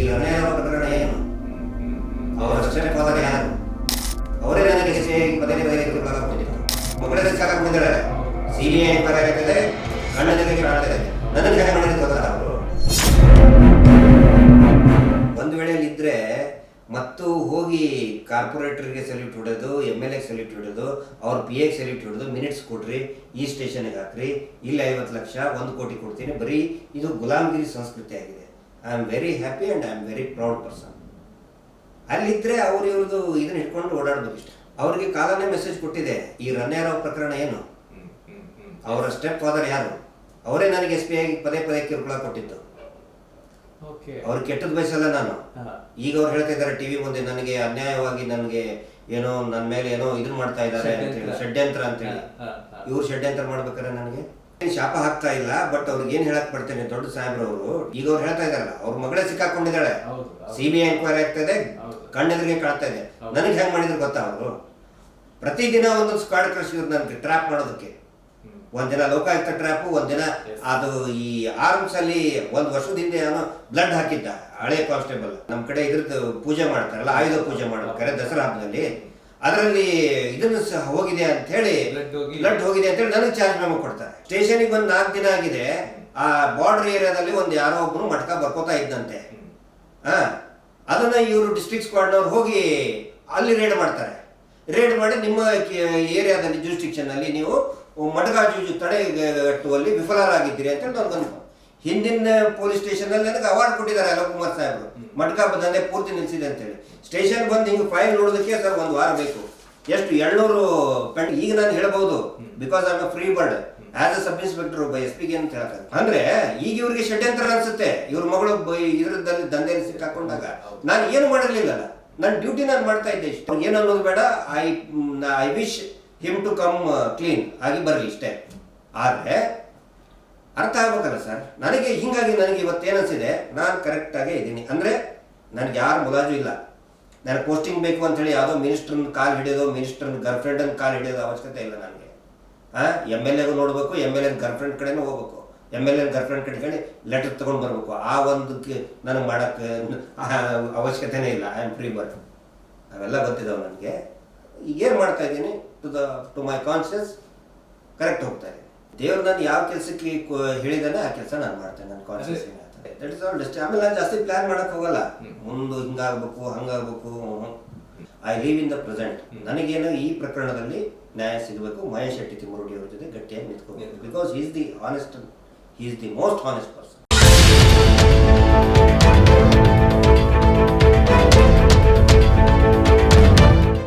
ಈ ರನ್ನೇರ ಪ್ರಕರಣ ಏನು? ಅವರ ಫಾದರ್ ಯಾರು? ಅವರೇ ನನಗೆ ಎಸ್ ಪದೇ ಪದೇ ಕೊಟ್ಟಿದ್ದು ಮಗಳೇ ಸಿಕ್ಕಾಕೊಂಡಿದ್ದಾಳೆ ಸಿ ಬಿ ಐ ಬರಾಗತ್ತದೆ ಕಣ್ಣೆದುರಿಗೆ ಕಾಣ್ತಾ ಇದೆ ನನಗೆ ಹೇಗೆ ಮಾಡಿದ್ರು ಗೊತ್ತಾರ ಅವರು ಒಂದು ವೇಳೆಯಲ್ಲಿ ಇದ್ರೆ ಮತ್ತು ಹೋಗಿ ಕಾರ್ಪೊರೇಟರ್ಗೆ ಸೆಲ್ಯೂಟ್ ಹೊಡೆದು ಎಂ ಎಲ್ ಎ ಸೆಲ್ಯೂಟ್ ಹೊಡೆದು, ಅವ್ರ ಪಿ ಎಗೆ ಸೆಲ್ಯೂಟ್ ಹೊಡೆದು ಮಿನಿಟ್ಸ್ ಕೊಡ್ರಿ, ಈ ಸ್ಟೇಷನ್ಗೆ ಹಾಕ್ರಿ. ಇಲ್ಲಿ ಐವತ್ತು ಲಕ್ಷ, ಒಂದು ಕೋಟಿ ಕೊಡ್ತೀನಿ. ಬರೀ ಇದು ಗುಲಾಮಗಿರಿ ಸಂಸ್ಕೃತಿ ಆಗಿದೆ. I am very happy and I am very proud person ಅಲ್ಲಿದ್ರೆ ಅವ್ರು ಇವ್ರದ್ದು ಇದನ್ನ ಇಟ್ಕೊಂಡು ಓಡಾಡೋದು ಇಷ್ಟ. ಅವ್ರಿಗೆ ಕಾಲನೇ ಮೆಸೇಜ್ ಕೊಟ್ಟಿದೆ ಈ ರನ್ಯಾರಾವ್ ಪ್ರಕರಣ ಏನು? ಅವರ ಸ್ಟೆಪ್ ಫಾದರ್ ಯಾರು? ಅವರೇ ನನಗೆ ಎಸ್ ಪಿ ಆಗಿ ಪದೇ ಪದೇ ಕಿರುಕುಳ ಕೊಟ್ಟಿದ್ದು. ಓಕೆ ಅವ್ರು ಕೆಟ್ಟದ್ದು ಬಯಸಲ್ಲ ನಾನು. ಈಗ ಅವ್ರು ಹೇಳ್ತಾ ಇದ್ದಾರೆ ಟಿವಿ ಮುಂದೆ ನನಗೆ ಅನ್ಯಾಯವಾಗಿ ನನಗೆ ಏನೋ ನನ್ನ ಮೇಲೆ ಏನೋ ಇದನ್ನ ಮಾಡ್ತಾ ಇದ್ದಾರೆ ಷಡ್ಯಂತ್ರ. ಅಂತೇಳಿ. ಇವ್ರು ಷಡ್ಯಂತ್ರ ಮಾಡ್ಬೇಕಾದ್ರೆ ನನಗೆ? ಶಾಪ ಹಾಕ್ತಾ ಇಲ್ಲ ಬಟ್ ಅವ್ರಿಗೆ ಏನ್ ಹೇಳಕ್ ಬರ್ತೇನೆ ದೊಡ್ಡ ಸಾಹೇಬ್ರವರು ಈಗ ಅವ್ರು ಹೇಳ್ತಾ ಇದಾರಲ್ಲ ಅವ್ರ ಮಗಳೇ ಸಿಕ್ಕಾಕೊಂಡಿದ್ದಾಳೆ ಹೌದು, ಹೌದು. ಸಿ ಬಿ ಐ ಎಂಕ್ವೈರಿ ಆಗ್ತಾ ಇದೆ. ಕಣ್ಣೆದುರಿಗೆ ಕಾಣ್ತಾ ಇದೆ. ನನಗೆ ಹೆಂಗ್ ಮಾಡಿದ್ರು ಗೊತ್ತಾ ಅವರು ಪ್ರತಿದಿನ ಒಂದೊಂದು ಸ್ಕ್ವಾಡ್ ಕಳಿಸಿದ್ರು ನನಗೆ ಟ್ರ್ಯಾಪ್ ಮಾಡೋದಕ್ಕೆ ಒಂದಿನ ಲೋಕಾಯುಕ್ತ ಟ್ರ್ಯಾಪ್ ಒಂದಿನ. ಅದು ಈ ಆರ್ಮ್ಸ್ ಅಲ್ಲಿ ಒಂದ್ ವರ್ಷದ ಹಿಂದೆ ಏನೋ ಬ್ಲಡ್ ಹಾಕಿದ್ದ ಹಳೆ ಕಾನ್ಸ್ಟೇಬಲ್ ನಮ್ ಕಡೆ ಇದ್ರದ್ದು ಪೂಜೆ ಮಾಡ್ತಾರಲ್ಲ ಆಯುಧ ಪೂಜೆ ಮಾಡ್ಬೇಕಾರೆ ದಸರಾ ಹಬ್ಬದಲ್ಲಿ ಅದರಲ್ಲಿ ಇದನ್ನು ಸಹ ಹೋಗಿದೆ ಅಂತ ಹೇಳಿ ಬ್ಲಡ್ ಹೋಗಿದೆ ಅಂತ ಹೇಳಿ ನನಗೆ ಚಾರ್ಜ್ ನಮಗೆ ಕೊಡ್ತಾರೆ. ಸ್ಟೇಷನ್ಗೆ ಬಂದು ನಾಲ್ಕು ದಿನ ಆಗಿದೆ. ಆ ಬಾರ್ಡರ್ ಏರಿಯಾದಲ್ಲಿ ಒಂದು ಯಾರೋ ಒಬ್ಬರು ಮಟ್ಕ ಬರ್ಕೋತಾ ಇದ್ದಂತೆ. ಹಾ ಅದನ್ನ ಇವರು ಡಿಸ್ಟ್ರಿಕ್ಟ್ ಸ್ಕ್ವಾಡ್ನವ್ರು ಹೋಗಿ ಅಲ್ಲಿ ರೇಡ್ ಮಾಡ್ತಾರೆ. ರೇಡ್ ಮಾಡಿ ನಿಮ್ಮ ಏರಿಯಾದಲ್ಲಿ ಜೂರಿಸ್ಟಿಕ್ಷನ್ ಅಲ್ಲಿ ನೀವು ತಡೆ ತಡೆಗಟ್ಟುವಲ್ಲಿ ವಿಫಲರಾಗಿದ್ದೀರಿ ಅಂತ ಹೇಳಿ ನನಗನ್ಕೊ ಹಿಂದಿನ ಪೊಲೀಸ್ ಸ್ಟೇಷನ್ ಅಲ್ಲಿ ನನಗೆ ಅವಾರ್ಡ್ ಕೊಟ್ಟಿದ್ದಾರೆ ಅಲೋಕ್ ಕುಮಾರ್ ಸಾಹೇಬರು. ಮಟ್ಕಾ ದಂಧೆ ಪೂರ್ತಿ ನಿಲ್ಸಿದೆ ಅಂತೇಳಿ. ಸ್ಟೇಷನ್ ಬಂದು ಹಿಂಗೆ ಫೈಲ್ ನೋಡೋದಕ್ಕೆ ಸರ್ ಒಂದು ವಾರ ಬೇಕು. ಎಷ್ಟು? ಎಳ್ನೂರು ಪೆಂಡ್ ಈಗ ನಾನು ಹೇಳ್ಬಹುದು because I free bird as a sub inspector by S ಪಿಗೆ ಅಂತ ಹೇಳ್ತಾರೆ ಅಂದ್ರೆ ಈಗ ಇವ್ರಿಗೆ ಷಡ್ಯಂತ್ರ ಅನ್ಸುತ್ತೆ. ಇವ್ರ ಮಗಳು ಇದರದಲ್ಲಿ ಇದ್ರದಲ್ಲಿ ದಂಧೆಯಲ್ಲಿ ಸಿಕ್ಕಾಕೊಂಡಾಗ. ನಾನು ಏನು ಮಾಡಿರ್ಲಿಲ್ಲಲ್ಲ. ನನ್ನ ಡ್ಯೂಟಿ ನಾನು ಮಾಡ್ತಾ ಇದ್ದೆ ಇಷ್ಟು. ಏನು ಅನ್ನೋದು ಬೇಡ. I I wish him to come clean ಆಗಿ ಬರಲಿ ಇಷ್ಟೇ. ಆದ್ರೆ ಅರ್ಥ ಆಗ್ಬೇಕಲ್ಲ ಸರ್? ನನಗೆ ಹಿಂಗಾಗಿ ನನಗೆ ಇವತ್ತು ಏನನ್ಸಿದೆ ನಾನು ಕರೆಕ್ಟಾಗೇ ಇದ್ದೀನಿ. ಅಂದರೆ ನನಗೆ ಯಾರು ಮುಲಾಜು ಇಲ್ಲ. ನನಗೆ ಪೋಸ್ಟಿಂಗ್ ಬೇಕು ಅಂತ ಹೇಳಿ ಯಾವುದೋ ಮಿನಿಸ್ಟ್ರನ್ನ ಕಾಲ್ ಹಿಡಿಯೋದು ಮಿನಿಸ್ಟ್ರನ್ನ ಗರ್ಲ್ಫ್ರೆಂಡನ್ನ ಕಾಲ್ ಹಿಡಿಯೋದು ಅವಶ್ಯಕತೆ ಇಲ್ಲ ನನಗೆ. ಹಾಂ ಎಂ ಎಲ್ ಎಗೂ ನೋಡಬೇಕು ಎಂ ಎಲ್ ಎನ್ ಗರ್ಲ್ಫ್ರೆಂಡ್ ಕಡೆನೂ ಹೋಗ್ಬೇಕು. ಎಂ ಎಲ್ ಎನ್ ಗರ್ಲ್ಫ್ರೆಂಡ್ ಕಡೆ ಹೇಳಿ ಲೆಟರ್ ತೊಗೊಂಡು ಬರಬೇಕು. ಆ ಒಂದಕ್ಕೆ ನನಗೆ ಮಾಡೋಕ್ಕೆ ಅವಶ್ಯಕತೆನೇ ಇಲ್ಲ. ಐ ಆಮ್ ಫ್ರೀ ಬರ್ಡ್ ಅವೆಲ್ಲ ಗೊತ್ತಿದ್ದಾವೆ ನನಗೆ. ಈಗೇನು ಮಾಡ್ತಾ ಇದ್ದೀನಿ? To the to my conscious correct ಹೋಗ್ತಾ ಇದೆ ದೇವ್ರು ನಾನು ಯಾವ ಕೆಲಸಕ್ಕೆ ಹೇಳಿದಾನೆ ಆ ಕೆಲಸ ನಾನು ಮಾಡ್ತೇನೆ ನನ್ನ ಕಾನ್ಷಿಯಸ್ ದಟ್ ಇಸ್ ಆಲ್ ಡಿಸ್ಟ್ ಆಮೇಲೆ ನಾನು ಜಾಸ್ತಿ ಪ್ಲಾನ್ ಮಾಡಕ್ ಹೋಗಲ್ಲ. ಮುಂದೆ ಹಿಂಗಾಗ್ಬೇಕು ಹಂಗಾಗ್ಬೇಕು I live in the present ನನಗೇನು ಈ ಪ್ರಕರಣದಲ್ಲಿ ನ್ಯಾಯ ಸಿಗಬೇಕು ಮಹೇಶ್ ಶೆಟ್ಟಿ ತಿಮ್ಮರುಡಿ ಅವ್ರ ಜೊತೆ ಗಟ್ಟಿಯಾಗಿ ನಿಂತ್ಕೋಬೇಕು. Because is the honest is the most honest person